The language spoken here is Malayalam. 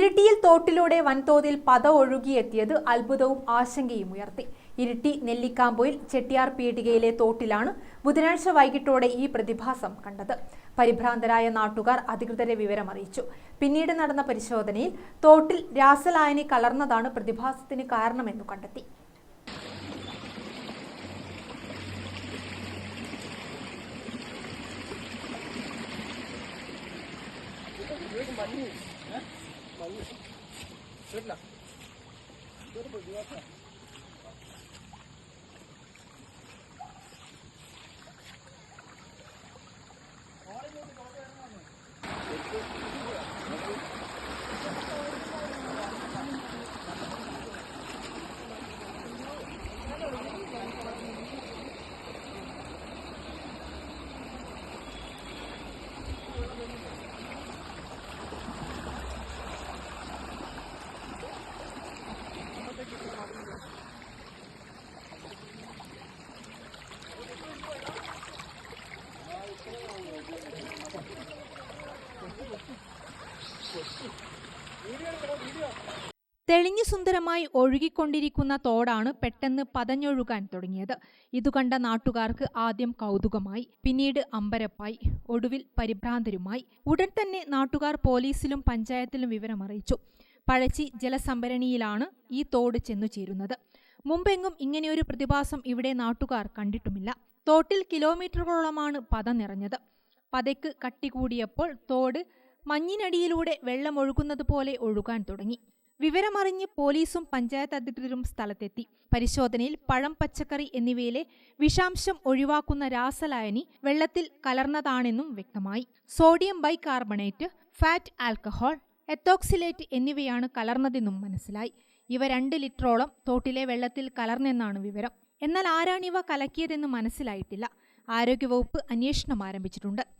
ഇരിട്ടിയിൽ തോട്ടിലൂടെ വൻതോതിൽ പത ഒഴുകിയെത്തിയത് അത്ഭുതവും ആശങ്കയും ഉയർത്തി. ഇരിട്ടി നെല്ലിക്കാമ്പോയിൽ ചെട്ടിയാർ പീടികയിലെ തോട്ടിലാണ് ബുധനാഴ്ച വൈകിട്ടോടെ ഈ പ്രതിഭാസം കണ്ടത്. പരിഭ്രാന്തരായ നാട്ടുകാർ അധികൃതരെ വിവരമറിയിച്ചു. പിന്നീട് നടന്ന പരിശോധനയിൽ തോട്ടിൽ രാസലായനി കലർന്നതാണ് പ്രതിഭാസത്തിന് കാരണമെന്ന് കണ്ടെത്തി. 对吧？别的不给我看。തെളിഞ്ഞു സുന്ദരമായി ഒഴുകിക്കൊണ്ടിരിക്കുന്ന തോടാണ് പെട്ടെന്ന് പതഞ്ഞൊഴുകാൻ തുടങ്ങിയത്. ഇതുകണ്ട നാട്ടുകാർക്ക് ആദ്യം കൗതുകമായി പിന്നീട് അമ്പരപ്പായി ഒടുവിൽ പരിഭ്രാന്തരുമായി. ഉടൻ തന്നെ നാട്ടുകാർ പോലീസിലും പഞ്ചായത്തിലും വിവരമറിയിച്ചു. പഴച്ചി ജലസംഭരണിയിലാണ് ഈ തോട് ചെന്നു ചേരുന്നത്. മുമ്പെങ്ങും ഇങ്ങനെയൊരു പ്രതിഭാസം ഇവിടെ നാട്ടുകാർ കണ്ടിട്ടുമില്ല. തോട്ടിൽ കിലോമീറ്ററുകളോളമാണ് പത നിറഞ്ഞത്. പതയ്ക്ക് കട്ടി കൂടിയപ്പോൾ തോട് മഞ്ഞിനടിയിലൂടെ വെള്ളമൊഴുകുന്നത് പോലെ ഒഴുകാൻ തുടങ്ങി. വിവരമറിഞ്ഞ് പോലീസും പഞ്ചായത്ത് അധികൃതരും സ്ഥലത്തെത്തി. പരിശോധനയിൽ പഴം പച്ചക്കറി എന്നിവയിലെ വിഷാംശം ഒഴിവാക്കുന്ന രാസലായനി വെള്ളത്തിൽ കലർന്നതാണെന്നും വ്യക്തമായി. Sodium bicarbonate fat alcohol ethoxylate എന്നിവയാണ് കലർന്നതെന്നും മനസ്സിലായി. ഇവ രണ്ട് ലിറ്ററോളം തോട്ടിലെ വെള്ളത്തിൽ കലർന്നെന്നാണ് വിവരം. എന്നാൽ ആരാണിവ കലക്കിയതെന്ന് മനസ്സിലായിട്ടില്ല. ആരോഗ്യവകുപ്പ് അന്വേഷണം ആരംഭിച്ചിട്ടുണ്ട്.